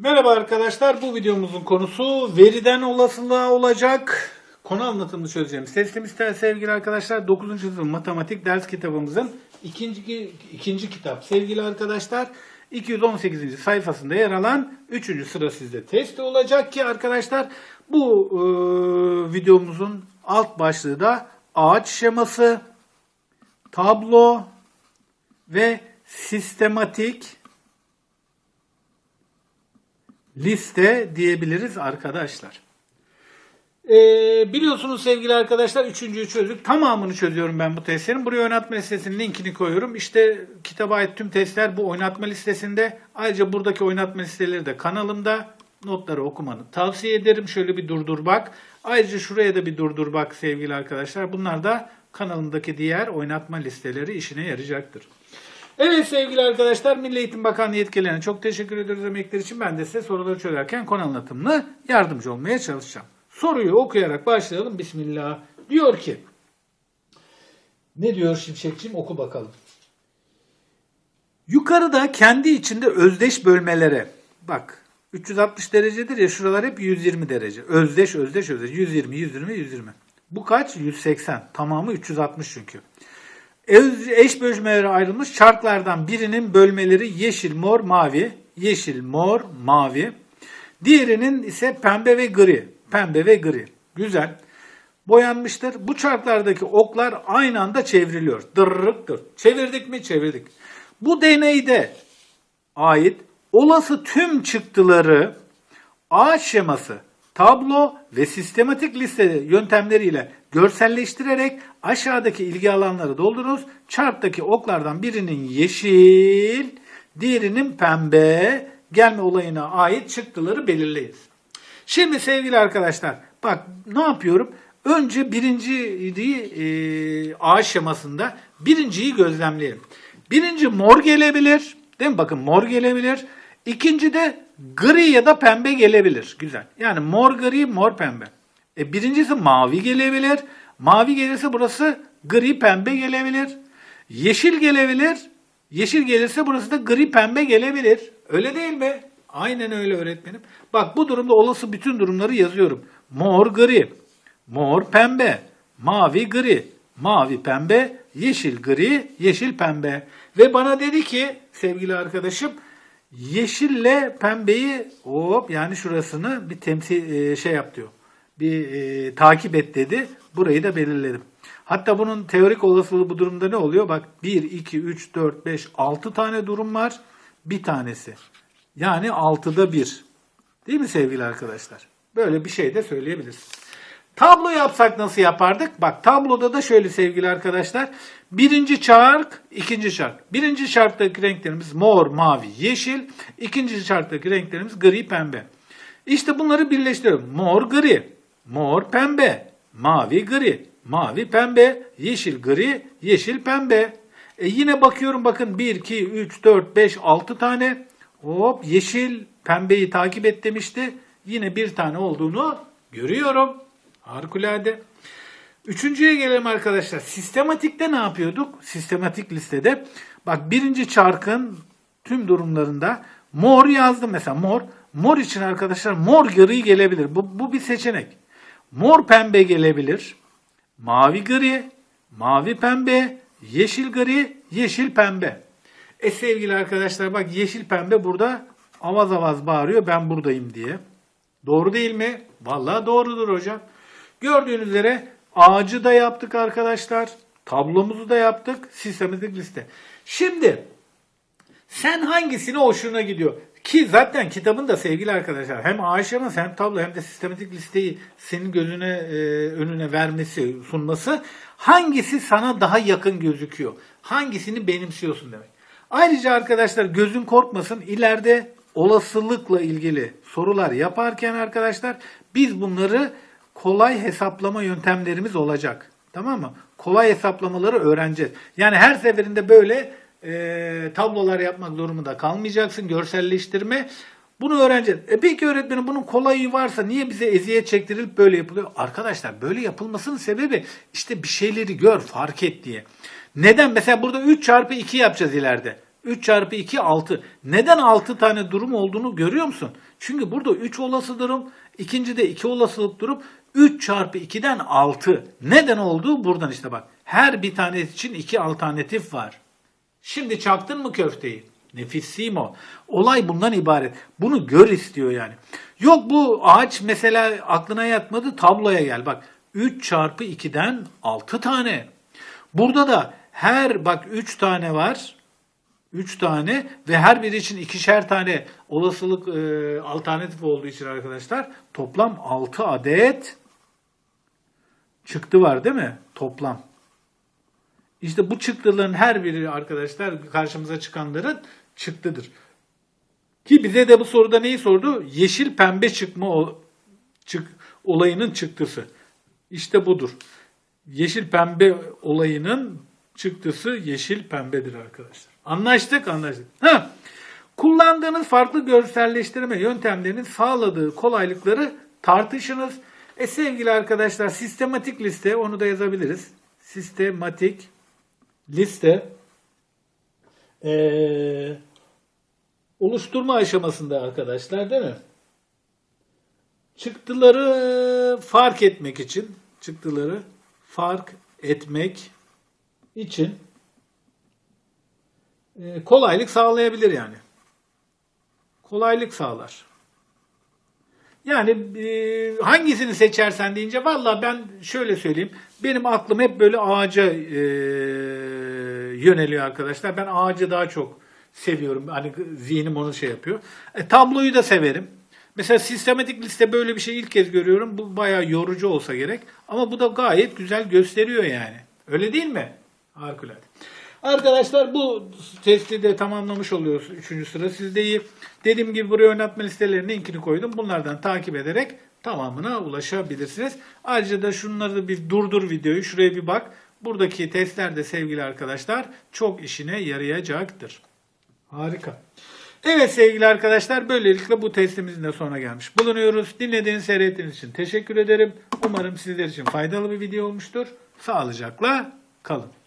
Merhaba arkadaşlar. Bu videomuzun konusu veriden olasılığa olacak. Konu anlatımını çözeceğimiz testimiz sevgili arkadaşlar. 9. sınıf matematik ders kitabımızın ikinci, ikinci kitap sevgili arkadaşlar. 218. sayfasında yer alan 3. sıra sizde testi olacak ki arkadaşlar bu e, videomuzun alt başlığı da ağaç şeması, tablo ve sistematik liste diyebiliriz arkadaşlar. Ee, biliyorsunuz sevgili arkadaşlar üçüncüyü çözdük. Tamamını çözüyorum ben bu testlerin. Buraya oynatma listesinin linkini koyuyorum. İşte kitaba ait tüm testler bu oynatma listesinde. Ayrıca buradaki oynatma listeleri de kanalımda. Notları okumanı tavsiye ederim. Şöyle bir durdur bak. Ayrıca şuraya da bir durdur bak sevgili arkadaşlar. Bunlar da kanalımdaki diğer oynatma listeleri işine yarayacaktır. Evet sevgili arkadaşlar Milli Eğitim Bakanlığı yetkililerine çok teşekkür ediyoruz emekler için. Ben de size soruları çözerken konu anlatımını yardımcı olmaya çalışacağım. Soruyu okuyarak başlayalım. Bismillah. Diyor ki ne diyor Şimşekçim oku bakalım. Yukarıda kendi içinde özdeş bölmelere bak 360 derecedir ya şuralar hep 120 derece. Özdeş özdeş özdeş 120 120 120. Bu kaç? 180. Tamamı 360 çünkü. Eş bölmelere ayrılmış çarklardan birinin bölmeleri yeşil, mor, mavi. Yeşil, mor, mavi. Diğerinin ise pembe ve gri. Pembe ve gri. Güzel. Boyanmıştır. Bu çarklardaki oklar aynı anda çevriliyor. Dırırık dır. Çevirdik mi? Çevirdik. Bu deneyde ait olası tüm çıktıları ağaç şeması, tablo ve sistematik liste yöntemleriyle görselleştirerek aşağıdaki ilgi alanları doldurunuz. Çarptaki oklardan birinin yeşil, diğerinin pembe gelme olayına ait çıktıları belirleyiniz. Şimdi sevgili arkadaşlar bak ne yapıyorum? Önce birinciyi e, ağaç şemasında birinciyi gözlemleyelim. Birinci mor gelebilir. Değil mi? Bakın mor gelebilir. İkinci de gri ya da pembe gelebilir. Güzel. Yani mor gri mor pembe. E, birincisi mavi gelebilir. Mavi gelirse burası gri pembe gelebilir. Yeşil gelebilir. Yeşil gelirse burası da gri pembe gelebilir. Öyle değil mi? Aynen öyle öğretmenim. Bak bu durumda olası bütün durumları yazıyorum. Mor gri, mor pembe, mavi gri, mavi pembe, yeşil gri, yeşil pembe. Ve bana dedi ki sevgili arkadaşım yeşille pembeyi hop yani şurasını bir temsil e, şey yap diyor. Bir e, takip et dedi. Burayı da belirledim. Hatta bunun teorik olasılığı bu durumda ne oluyor? Bak 1, 2, 3, 4, 5, 6 tane durum var. Bir tanesi. Yani 6'da 1. Değil mi sevgili arkadaşlar? Böyle bir şey de söyleyebiliriz. Tablo yapsak nasıl yapardık? Bak tabloda da şöyle sevgili arkadaşlar. Birinci çark, ikinci çark. Birinci çarktaki renklerimiz mor, mavi, yeşil. İkinci çarktaki renklerimiz gri, pembe. İşte bunları birleştiriyorum. Mor, gri, mor, pembe, mavi, gri, mavi, pembe, yeşil, gri, yeşil, pembe. E yine bakıyorum bakın 1, 2, 3, 4, 5, 6 tane. Hop yeşil, pembeyi takip et demişti. Yine bir tane olduğunu görüyorum. Harikulade. Üçüncüye gelelim arkadaşlar. Sistematikte ne yapıyorduk? Sistematik listede. Bak birinci çarkın tüm durumlarında mor yazdım mesela mor. Mor için arkadaşlar mor gri gelebilir. Bu, bu bir seçenek. Mor pembe gelebilir. Mavi gri, mavi pembe, yeşil gri, yeşil pembe. E sevgili arkadaşlar bak yeşil pembe burada avaz avaz bağırıyor ben buradayım diye. Doğru değil mi? Vallahi doğrudur hocam. Gördüğünüz üzere ağacı da yaptık arkadaşlar. Tablomuzu da yaptık. Sistematik liste. Şimdi sen hangisine hoşuna gidiyor? Ki zaten kitabın da sevgili arkadaşlar hem ama hem tablo hem de sistematik listeyi senin gözüne e, önüne vermesi, sunması hangisi sana daha yakın gözüküyor? Hangisini benimsiyorsun demek. Ayrıca arkadaşlar gözün korkmasın ileride olasılıkla ilgili sorular yaparken arkadaşlar biz bunları kolay hesaplama yöntemlerimiz olacak. Tamam mı? Kolay hesaplamaları öğreneceğiz. Yani her seferinde böyle e, tablolar yapmak durumunda kalmayacaksın. Görselleştirme. Bunu öğreneceğiz. E peki öğretmenim bunun kolayı varsa niye bize eziyet çektirilip böyle yapılıyor? Arkadaşlar böyle yapılmasının sebebi işte bir şeyleri gör, fark et diye. Neden? Mesela burada 3 çarpı 2 yapacağız ileride. 3 çarpı 2 6. Neden 6 tane durum olduğunu görüyor musun? Çünkü burada 3 olası durum, ikincide 2 olasılık durum. 3 çarpı 2'den 6. Neden oldu? Buradan işte bak. Her bir tane için 2 alternatif var. Şimdi çaktın mı köfteyi? Nefissimo. Olay bundan ibaret. Bunu gör istiyor yani. Yok bu ağaç mesela aklına yatmadı tabloya gel. Bak 3 çarpı 2'den 6 tane. Burada da her bak 3 tane var. 3 tane ve her biri için ikişer tane olasılık e, alternatif olduğu için arkadaşlar toplam 6 adet çıktı var değil mi? Toplam. İşte bu çıktıların her biri arkadaşlar karşımıza çıkanların çıktıdır. Ki bize de bu soruda neyi sordu? Yeşil pembe çıkma çık, olayının çıktısı. İşte budur. Yeşil pembe olayının çıktısı yeşil pembedir arkadaşlar. Anlaştık anlaştık. Ha. Kullandığınız farklı görselleştirme yöntemlerinin sağladığı kolaylıkları tartışınız. E sevgili arkadaşlar sistematik liste onu da yazabiliriz. Sistematik liste eee, oluşturma aşamasında arkadaşlar değil mi? Çıktıları fark etmek için çıktıları fark etmek için kolaylık sağlayabilir yani. Kolaylık sağlar. Yani e, hangisini seçersen deyince valla ben şöyle söyleyeyim. Benim aklım hep böyle ağaca e, yöneliyor arkadaşlar. Ben ağacı daha çok seviyorum. Hani zihnim onu şey yapıyor. E, tabloyu da severim. Mesela sistematik liste böyle bir şey ilk kez görüyorum. Bu bayağı yorucu olsa gerek. Ama bu da gayet güzel gösteriyor yani. Öyle değil mi? Harikulade. Arkadaşlar bu testi de tamamlamış oluyoruz. Üçüncü sıra sizdeyi. Dediğim gibi buraya oynatma listelerinin linkini koydum. Bunlardan takip ederek tamamına ulaşabilirsiniz. Ayrıca da şunları da bir durdur videoyu. Şuraya bir bak. Buradaki testler de sevgili arkadaşlar çok işine yarayacaktır. Harika. Evet sevgili arkadaşlar böylelikle bu testimizin de sonuna gelmiş bulunuyoruz. Dinlediğiniz, seyrettiğiniz için teşekkür ederim. Umarım sizler için faydalı bir video olmuştur. Sağlıcakla kalın.